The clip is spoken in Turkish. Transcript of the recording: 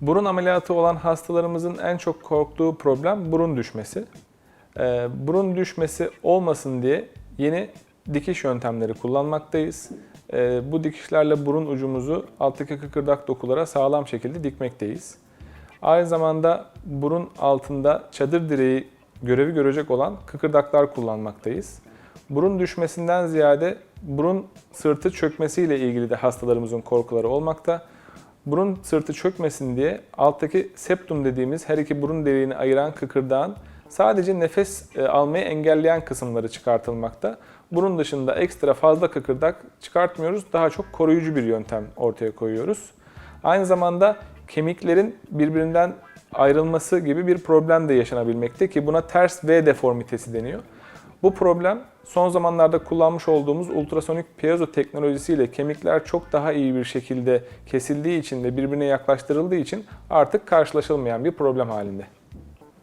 Burun ameliyatı olan hastalarımızın en çok korktuğu problem burun düşmesi. Ee, burun düşmesi olmasın diye yeni dikiş yöntemleri kullanmaktayız. Ee, bu dikişlerle burun ucumuzu alttaki kıkırdak dokulara sağlam şekilde dikmekteyiz. Aynı zamanda burun altında çadır direği görevi görecek olan kıkırdaklar kullanmaktayız. Burun düşmesinden ziyade burun sırtı çökmesiyle ilgili de hastalarımızın korkuları olmakta. Burun sırtı çökmesin diye alttaki septum dediğimiz her iki burun deliğini ayıran kıkırdağın sadece nefes e, almayı engelleyen kısımları çıkartılmakta. Burun dışında ekstra fazla kıkırdak çıkartmıyoruz. Daha çok koruyucu bir yöntem ortaya koyuyoruz. Aynı zamanda kemiklerin birbirinden ayrılması gibi bir problem de yaşanabilmekte ki buna ters V deformitesi deniyor. Bu problem son zamanlarda kullanmış olduğumuz ultrasonik piezo teknolojisiyle kemikler çok daha iyi bir şekilde kesildiği için ve birbirine yaklaştırıldığı için artık karşılaşılmayan bir problem halinde.